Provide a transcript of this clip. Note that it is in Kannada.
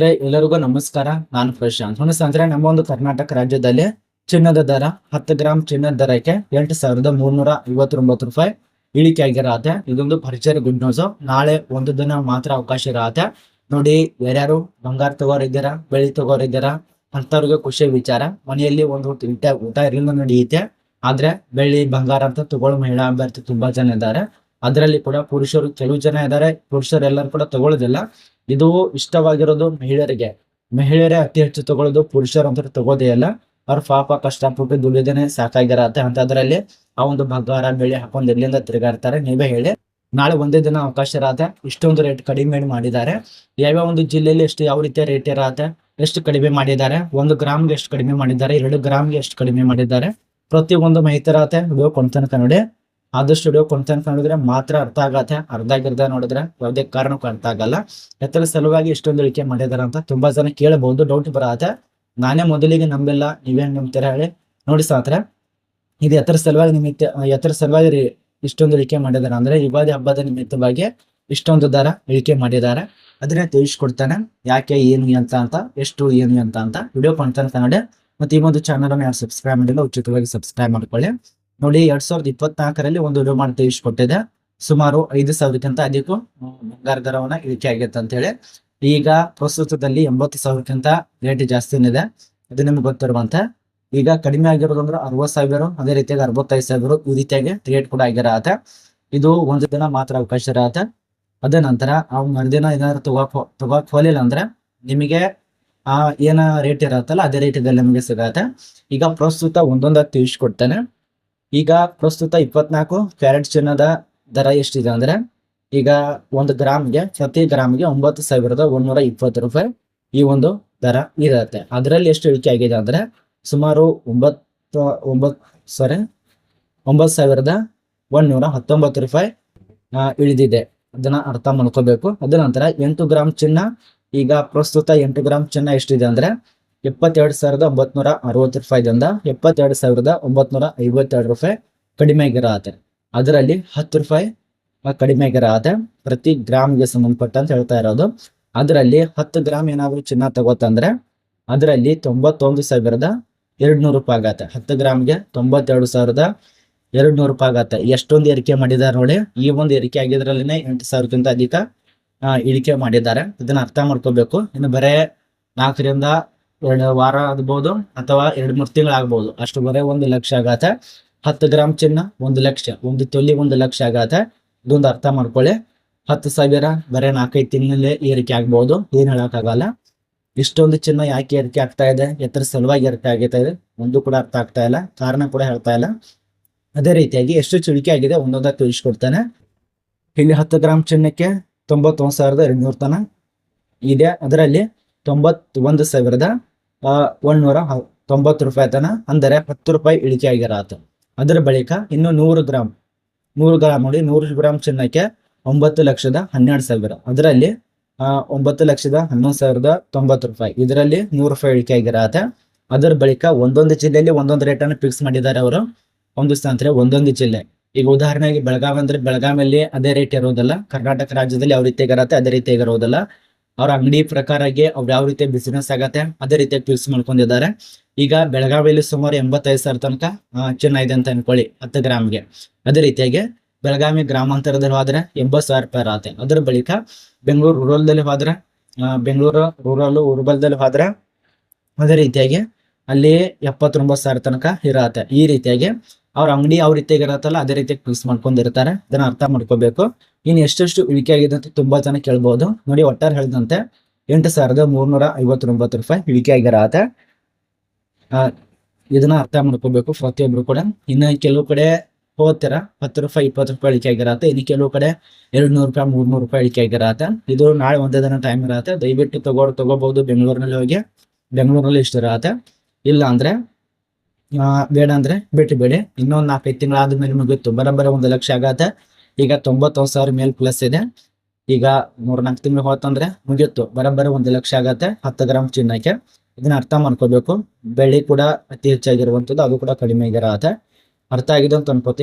ಎಲ್ಲರಿಗೂ ನಮಸ್ಕಾರ. ನಾನು ಪ್ರಶಾಂತ್. ಅಂದ್ರೆ ನಮ್ಮ ಒಂದು ಕರ್ನಾಟಕ ರಾಜ್ಯದಲ್ಲಿ ಚಿನ್ನದ ದರ, ಹತ್ತು ಗ್ರಾಮ್ ಚಿನ್ನದ ದರಕ್ಕೆ ಎಂಟು ಸಾವಿರದ ಮೂರ್ನೂರ ಐವತ್ತೊಂಬತ್ತು ರೂಪಾಯಿ ಇಳಿಕೆ ಆಗಿರತ್ತೆ ಇದೊಂದು ಪರಿಚಯ ಗುಡ್ ನ್ಯೂಸ್ ನಾಳೆ ಒಂದು ದಿನ ಮಾತ್ರ ಅವಕಾಶ ಇರತ್ತೆ. ನೋಡಿ, ಯಾರ್ಯಾರು ಬಂಗಾರ ತಗೋರಿದ್ದೀರಾ, ಬೆಳ್ಳಿ ತಗೋರಿದ್ದೀರಾ ಅಂತವ್ರಿಗೆ ಖುಷಿ ವಿಚಾರ. ಮನೆಯಲ್ಲಿ ಒಂದು ಊಟ ಊಟ ಇರಲಿಲ್ಲ ನಡೆಯುತ್ತೆ. ಆದ್ರೆ, ಬೆಳ್ಳಿ, ಬಂಗಾರ ಅಂತ ತಗೊಳ್ಳೋ ಮಹಿಳಾ ಅಭ್ಯರ್ಥಿ ತುಂಬಾ ಜನ ಇದ್ದಾರೆ. ಅದರಲ್ಲಿ ಕೂಡ ಪುರುಷರು ಕೆಲವು ಜನ ಇದ್ದಾರೆ ಪುರುಷರೆಲ್ಲರೂ ಕೂಡ ತಗೊಳ್ಳೋದಿಲ್ಲ. ಇದು ಇಷ್ಟವಾಗಿರೋದು ಮಹಿಳೆಯರಿಗೆ. ಮಹಿಳೆಯರೇ ಅತಿ ಹೆಚ್ಚು ತಗೊಳ್ಳೋದು ಪುರುಷರು ಅಂತ ತಗೋದೇ ಇಲ್ಲ. ಅವ್ರ ಪಾಪ ಕಷ್ಟಪಟ್ಟು ದುಡಿದೇನೆ ಸಾಕಾಗಿರತ್ತೆ ಅಂತದ್ರಲ್ಲಿ ಆ ಒಂದು ಬಂಗಾರ ಬೆಳೆ ಹಾಕೊಂಡು ಎಲ್ಲಿಂದ ತಿರುಗಾಡ್ತಾರೆ ನೀವೇ ಹೇಳಿ. ನಾಳೆ ಒಂದೇ ದಿನ ಅವಕಾಶ ಇರತ್ತೆ. ಇಷ್ಟೊಂದು ರೇಟ್ ಕಡಿಮೆ ಮಾಡಿದ್ದಾರೆ. ಯಾವ್ಯಾವ ಒಂದು ಜಿಲ್ಲೆಯಲ್ಲಿ ಎಷ್ಟು ಯಾವ ರೀತಿಯ ರೇಟ್ ಇರತ್ತೆ, ಎಷ್ಟು ಕಡಿಮೆ ಮಾಡಿದ್ದಾರೆ, ಒಂದು ಗ್ರಾಮ್ಗೆ ಎಷ್ಟು ಕಡಿಮೆ ಮಾಡಿದ್ದಾರೆ, ಎರಡು ಗ್ರಾಮ್ಗೆ ಎಷ್ಟು ಕಡಿಮೆ ಮಾಡಿದ್ದಾರೆ ಪ್ರತಿ ಒಂದು ಮಾಹಿತಿ ಇರತ್ತೆ. ವಿಡಿಯೋ ನೋಡಿ ಆದಷ್ಟು ವಿಡಿಯೋ ಕೊಂತನಕ ನೋಡಿದ್ರೆ ಮಾತ್ರ ಅರ್ಥ ಆಗತ್ತೆ. ಅರ್ಧ ಗಿರ್ಧ ನೋಡಿದ್ರೆ ಯಾವುದೇ ಕಾರಣಕ್ಕೂ ಅರ್ಥ ಆಗಲ್ಲ. ಎತ್ತರ ಸಲುವಾಗಿ ಇಷ್ಟೊಂದು ಇಳಿಕೆ ಮಾಡಿದಾರೆ ಅಂತ ತುಂಬಾ ಜನ ಕೇಳಬಹುದು ಡೌಟ್ ಬರತ್ತೆ. ನಾನೇ ಮೊದಲಿಗೆ ನಂಬಿಲ್ಲ, ನೀವೇನ್ ನಂಬ್ತೀರಾ ಹೇಳಿ ನೋಡಿ ಸಾತ್ರ ಇದು ಎತ್ತರ ಸಲುವಾಗಿ ನಿಮಿತ್ತ, ಎತ್ತರ ಸಲುವಾಗಿ ಇಷ್ಟೊಂದು ಇಳಿಕೆ ಮಾಡಿದಾರೆ ಅಂದ್ರೆ ಯುಗಾದಿ ಹಬ್ಬದ ನಿಮಿತ್ತವಾಗಿ ಇಷ್ಟೊಂದು ದರ ಇಳಿಕೆ ಮಾಡಿದ್ದಾರೆ ಅದನ್ನ ತಿಳಿಸ್ಕೊಡ್ತಾನೆ. ಯಾಕೆ ಏನು ಅಂತ ಅಂತ, ಎಷ್ಟು ಏನು ಅಂತ ಅಂತ. ವಿಡಿಯೋ ಕೊಡ್ತಾನೆ ಕನ್ನಡ. ಮತ್ತೆ ಈ ಒಂದು ಚಾನಲ್ ಅನ್ನು ಯಾರು ಸಬ್ಸ್ಕ್ರೈಬ್ ಮಾಡಿಲ್ಲ, ಉಚಿತವಾಗಿ ಸಬ್ಸ್ಕ್ರೈಬ್ ಮಾಡ್ಕೊಳ್ಳಿ. ನೋಡಿ ಎರಡ್ ಸಾವಿರದ ಇಪ್ಪತ್ನಾಲ್ಕರಲ್ಲಿ ಒಂದು ವಿಮಾನ ತಿಳಿಸ್ಕೊಟ್ಟಿದೆ ಸುಮಾರು ಐದು ಸಾವಿರಕ್ಕಿಂತ ಅಧಿಕ ಬಂಗಾರ ದರವನ್ನ ಇಳಿಕೆ ಆಗಿತ್ತು ಅಂತ ಹೇಳಿ. ಈಗ ಪ್ರಸ್ತುತದಲ್ಲಿ ಎಂಬತ್ತು ಸಾವಿರಕ್ಕಿಂತ ರೇಟ್ ಜಾಸ್ತಿನೇ ಇದೆ ಇದು ನಿಮ್ಗೆ ಗೊತ್ತಿರುವಂತ. ಈಗ ಕಡಿಮೆ ಆಗಿರೋದಂದ್ರೆ ಅರವತ್ ಸಾವಿರ, ಅದೇ ರೀತಿಯಾಗಿ ಅರವತ್ತೈದು ಸಾವಿರ ಈ ರೀತಿಯಾಗಿ ರೇಟ್ ಕೂಡ ಆಗಿರತ್ತೆ. ಇದು ಒಂದು ದಿನ ಮಾತ್ರ ಅವಕಾಶ ಇರತ್ತೆ. ಅದ ನಂತರ ಆ ಮರುದಿನ ಏನಾದ್ರು ತಗೋಕ್ ತಗೋಕ್ ಹೋಲಿಲ್ಲ ಅಂದ್ರೆ ನಿಮಗೆ ಆ ಏನ ರೇಟ್ ಇರತ್ತಲ್ಲ, ಅದೇ ರೇಟ್ ನಿಮಗೆ ಸಿಗತ್ತೆ. ಈಗ ಪ್ರಸ್ತುತ ಒಂದೊಂದಾಗಿ ತಿಳಿಸ್ಕೊಡ್ತೇನೆ. ಈಗ ಪ್ರಸ್ತುತ ಇಪ್ಪತ್ನಾಲ್ಕು ಕ್ಯಾರೆಟ್ ಚಿನ್ನದ ದರ ಎಷ್ಟಿದೆ ಅಂದ್ರೆ, ಈಗ ಒಂದು ಗ್ರಾಮ್ಗೆ, ಪ್ರತಿ ಗ್ರಾಮ್ಗೆ ಒಂಬತ್ತು ಸಾವಿರದ ಒಂದೂರ ಇಪ್ಪತ್ತು ರೂಪಾಯಿ ಈ ಒಂದು ದರ ಇರುತ್ತೆ. ಅದರಲ್ಲಿ ಎಷ್ಟು ಇಳಿಕೆ ಆಗಿದೆ ಅಂದ್ರೆ, ಸುಮಾರು ಒಂಬತ್ತು ಒಂಬತ್ತು ಸಾರಿ ಒಂಬತ್ತು ಸಾವಿರದ ಒಂದೂರ ಹತ್ತೊಂಬತ್ತು ರೂಪಾಯಿ ಇಳಿದಿದೆ. ಅದನ್ನ ಅರ್ಥ ಮಾಡ್ಕೋಬೇಕು. ಅದ ನಂತರ ಎಂಟು ಗ್ರಾಮ್ ಚಿನ್ನ, ಈಗ ಪ್ರಸ್ತುತ ಎಂಟು ಗ್ರಾಮ್ ಚಿನ್ನ ಎಷ್ಟಿದೆ ಅಂದ್ರೆ ಎಪ್ಪತ್ತೆರಡು ಸಾವಿರದ ಒಂಬತ್ನೂರ ಅರವತ್ತು ರೂಪಾಯಿದಿಂದ ಎಪ್ಪತ್ತೆರಡು ಸಾವಿರದ ಒಂಬತ್ನೂರ ಐವತ್ತೆರಡು ರೂಪಾಯಿ ಕಡಿಮೆ ಆಗಿರತ್ತೆ ಅದರಲ್ಲಿ ಹತ್ತು ರೂಪಾಯಿ ಕಡಿಮೆ ಆತ. ಪ್ರತಿ ಗ್ರಾಮ್ಗೆ ಸಂಬಂಧಪಟ್ಟಂತ ಹೇಳ್ತಾ ಇರೋದು. ಅದರಲ್ಲಿ ಹತ್ತು ಗ್ರಾಮ್ ಏನಾದರೂ ಚಿನ್ನ ತಗೋತಂದ್ರೆ ಅದರಲ್ಲಿ ತೊಂಬತ್ತೊಂದು ಸಾವಿರದ ಎರಡು ನೂರು ರೂಪಾಯಿ ಆಗತ್ತೆ. ಹತ್ತು ಗ್ರಾಮ್ಗೆ ತೊಂಬತ್ತೆರಡು ಸಾವಿರದ ಎರಡು ನೂರು ರೂಪಾಯಿ ಆಗತ್ತೆ. ಎಷ್ಟೊಂದು ಏರಿಕೆ ಮಾಡಿದ್ದಾರೆ ನೋಡಿ. ಈ ಒಂದು ಏರಿಕೆ ಆಗಿದ್ರಲ್ಲಿನೇ ಎಂಟು ಸಾವಿರಕ್ಕಿಂತ ಅಧಿಕ ಇಳಿಕೆ ಮಾಡಿದ್ದಾರೆ. ಇದನ್ನ ಅರ್ಥ ಮಾಡ್ಕೋಬೇಕು. ಇನ್ನು ಬರೇ ನಾಲ್ಕರಿಂದ ಎರಡು ವಾರ ಆಗ್ಬೋದು ಅಥವಾ ಎರಡು ಮೂರು ತಿಂಗಳು ಆಗ್ಬೋದು. ಅಷ್ಟು ಬರೇ ಒಂದು ಲಕ್ಷ ಆಗತ್ತೆ ಹತ್ತು ಗ್ರಾಮ್ ಚಿನ್ನ ಒಂದು ಲಕ್ಷ, ಒಂದು ತೊಲಿ ಒಂದು ಲಕ್ಷ ಆಗತ್ತೆ ಇದೊಂದು ಅರ್ಥ ಮಾಡ್ಕೊಳ್ಳಿ. ಹತ್ತು ಸಾವಿರ ಬರೇ ನಾಲ್ಕೈದು ತಿಂಗಳಲ್ಲಿ ಏರಿಕೆ ಆಗ್ಬೋದು. ಏನ್ ಹೇಳಕ್ಕಾಗಲ್ಲ ಇಷ್ಟೊಂದು ಚಿನ್ನ ಯಾಕೆ ಏರಿಕೆ ಆಗ್ತಾ ಇದೆ? ಎತ್ತರ ಸಲುವಾಗಿ ಏರಿಕೆ ಆಗಿತ್ತ ಇದೆ? ಒಂದು ಕೂಡ ಅರ್ಥ ಆಗ್ತಾ ಇಲ್ಲ. ಕಾರಣ ಕೂಡ ಹೇಳ್ತಾ ಇಲ್ಲ. ಅದೇ ರೀತಿಯಾಗಿ ಎಷ್ಟು ಚುಳಿಕೆ ಆಗಿದೆ ಒಂದೊಂದ ತಿಳಿಸ್ಕೊಡ್ತಾನೆ. ಇಲ್ಲಿ ಹತ್ತು ಗ್ರಾಮ್ ಚಿನ್ನಕ್ಕೆ ತೊಂಬತ್ತೊಂದು ಸಾವಿರದ ಎರಡ್ನೂರು ತನ ಇದೆ. ಅದರಲ್ಲಿ ತೊಂಬತ್ತೊಂದು ಸಾವಿರದ ಒಂದ್ನೂರ ತೊಂಬತ್ತು ರೂಪಾಯಿ ತನ, ಅಂದರೆ ಹತ್ತು ರೂಪಾಯಿ ಇಳಿಕೆ ಆಗಿರತ್ತೆ. ಅದರ ಬಳಿಕ ಇನ್ನು ನೂರು ಗ್ರಾಮ್ ನೂರು ಗ್ರಾಮ್ ನೋಡಿ, ನೂರು ಗ್ರಾಮ್ ಚಿನ್ನಕ್ಕೆ ಒಂಬತ್ತು ಲಕ್ಷದ ಹನ್ನೆರಡು ಸಾವಿರ. ಅದರಲ್ಲಿ ಒಂಬತ್ತು ಲಕ್ಷದ ಹನ್ನೊಂದು ಸಾವಿರದ ತೊಂಬತ್ತು ರೂಪಾಯಿ. ಇದರಲ್ಲಿ ನೂರು ರೂಪಾಯಿ ಇಳಿಕೆ ಆಗಿರತ್ತೆ. ಅದರ ಬಳಿಕ ಒಂದೊಂದು ಜಿಲ್ಲೆಯಲ್ಲಿ ಒಂದೊಂದು ರೇಟನ್ನು ಫಿಕ್ಸ್ ಮಾಡಿದ್ದಾರೆ ಅವರು. ಒಂದು ಸ್ಥಾನ ಒಂದೊಂದು ಜಿಲ್ಲೆ. ಈಗ ಉದಾಹರಣೆಗೆ ಬೆಳಗಾವಿ ಅಂದ್ರೆ ಬೆಳಗಾವಿಯಲ್ಲಿ ಅದೇ ರೇಟ್ ಇರೋದಿಲ್ಲ. ಕರ್ನಾಟಕ ರಾಜ್ಯದಲ್ಲಿ ಯಾವ ರೀತಿ ಇರತ್ತೆ, ಅದೇ ರೀತಿ ಇರೋದಿಲ್ಲ. ಅವ್ರ ಅಂಗಡಿ ಪ್ರಕಾರಗೆ ಅವ್ರ ಯಾವ ರೀತಿ ಬಿಸಿನೆಸ್ ಆಗತ್ತೆ, ಅದೇ ರೀತಿಯಾಗಿ ಫಿಕ್ಸ್ ಮಾಡ್ಕೊಂಡಿದ್ದಾರೆ. ಈಗ ಬೆಳಗಾವಿಯಲ್ಲಿ ಸುಮಾರು ಎಂಬತ್ತೈದು ಸಾವಿರ ತನಕ ಚೆನ್ನಾಗಿದೆ ಅಂತ ಅನ್ಕೊಳ್ಳಿ, ಹತ್ತು ಗ್ರಾಮ್ಗೆ. ಅದೇ ರೀತಿಯಾಗಿ ಬೆಳಗಾವಿ ಗ್ರಾಮಾಂತರದಲ್ಲಿ ಹೋದ್ರೆ ಎಂಬತ್ತು ಸಾವಿರ ರೂಪಾಯಿ ಇರತ್ತೆ ಅದ್ರ ಬಳಿಕ ಬೆಂಗಳೂರು ರೂರಲ್ದಲ್ಲಿ ಹೋದ್ರೆ ಬೆಂಗಳೂರು ರೂರಲ್ ಉರ್ಬಲ್ದಲ್ಲಿ ಹೋದ್ರೆ, ಅದೇ ರೀತಿಯಾಗಿ ಅಲ್ಲಿ ಎಪ್ಪತ್ತೊಂಬತ್ತು ಸಾವಿರ ತನಕ ಇರತ್ತೆ. ಈ ರೀತಿಯಾಗಿ ಅವ್ರ ಅಂಗಡಿ ಯಾವ ರೀತಿಯಾಗಿ ಇರತ್ತಲ್ಲ, ಅದೇ ರೀತಿಯಾಗಿ ಫಿಕ್ಸ್ ಮಾಡ್ಕೊಂಡಿರ್ತಾರೆ. ಇದನ್ನ ಅರ್ಥ ಮಾಡ್ಕೋಬೇಕು. ಇನ್ನು ಎಷ್ಟೆಷ್ಟು ಇಳಿಕೆ ಆಗಿದೆ ಅಂತ ತುಂಬಾ ಜನ ಕೇಳ್ಬೋದು. ನೋಡಿ, ಒಟ್ಟಾರೆ ಹೇಳಿದಂತೆ, ಎಂಟು ಸಾವಿರದ ಮೂರ್ನೂರ ಐವತ್ತೊಂಬತ್ತು ರೂಪಾಯಿ ಇಳಿಕೆ ಆಗಿರತ್ತೆ. ಇದನ್ನ ಅರ್ಥ ಮಾಡ್ಕೋಬೇಕು. ಪ್ರತಿಯೊಬ್ರು ಕೂಡ. ಇನ್ನು ಕೆಲವು ಕಡೆ ಹೋಗ್ತೀರ, ಹತ್ತು ರೂಪಾಯಿ, ಇಪ್ಪತ್ತು ರೂಪಾಯಿ ಇಳಿಕೆ ಆಗಿರತ್ತೆ. ಇನ್ನು ಕೆಲವು ಕಡೆ ಎರಡು ನೂರು ರೂಪಾಯಿ ಮೂರ್ ನೂರು ರೂಪಾಯಿ ಇಳಿಕೆ ಆಗಿರತ್ತೆ. ಇದು ನಾಳೆ ಒಂದೇ ದಿನ ಟೈಮ್ ಇರತ್ತೆ. ದಯವಿಟ್ಟು ತಗೋ ತಗೋಬಹುದು. ಬೆಂಗಳೂರಿನಲ್ಲಿ ಹೋಗಿ. ಬೆಂಗಳೂರಲ್ಲಿ ಇಷ್ಟು ಇರತ್ತೆ ಇಲ್ಲ ಅಂದ್ರೆ ಬೇಡ ಅಂದ್ರೆ ಬಿಟ್ಟು ಬೇಡಿ. ಇನ್ನೊಂದು ನಾಲ್ಕೈದು ತಿಂಗಳಾದ್ಮೇಲೆ ಗೊತ್ತು, ಬರೋಬ್ಬರ ಒಂದು ಲಕ್ಷ ಆಗತ್ತೆ. ಈಗ ತೊಂಬತ್ತೊಂದು ಸಾವಿರ ಮೇಲ್ ಪ್ಲಸ್ ಇದೆ. ಈಗ ಮೂರ್ ನಾಲ್ಕು ತಿಂಗಳು ಹೋತಂದ್ರೆ ಮುಗಿಯುತ್ತು ಬರೋಬ್ಬರ ಒಂದು ಲಕ್ಷ ಆಗತ್ತೆ, ಹತ್ತು ಗ್ರಾಮ್ ಚಿನ್ನಕ್ಕೆ. ಇದನ್ನ ಅರ್ಥ ಮಾಡ್ಕೋಬೇಕು. ಬೆಳ್ಳಿ ಕೂಡ ಅತಿ ಹೆಚ್ಚಾಗಿರುವಂಥದ್ದು ಅದು ಕೂಡ ಕಡಿಮೆ ಆಗಿರತ್ತೆ. ಅರ್ಥ ಆಗಿದೆ ಅಂತ ಅನ್ಕೋತೀವಿ.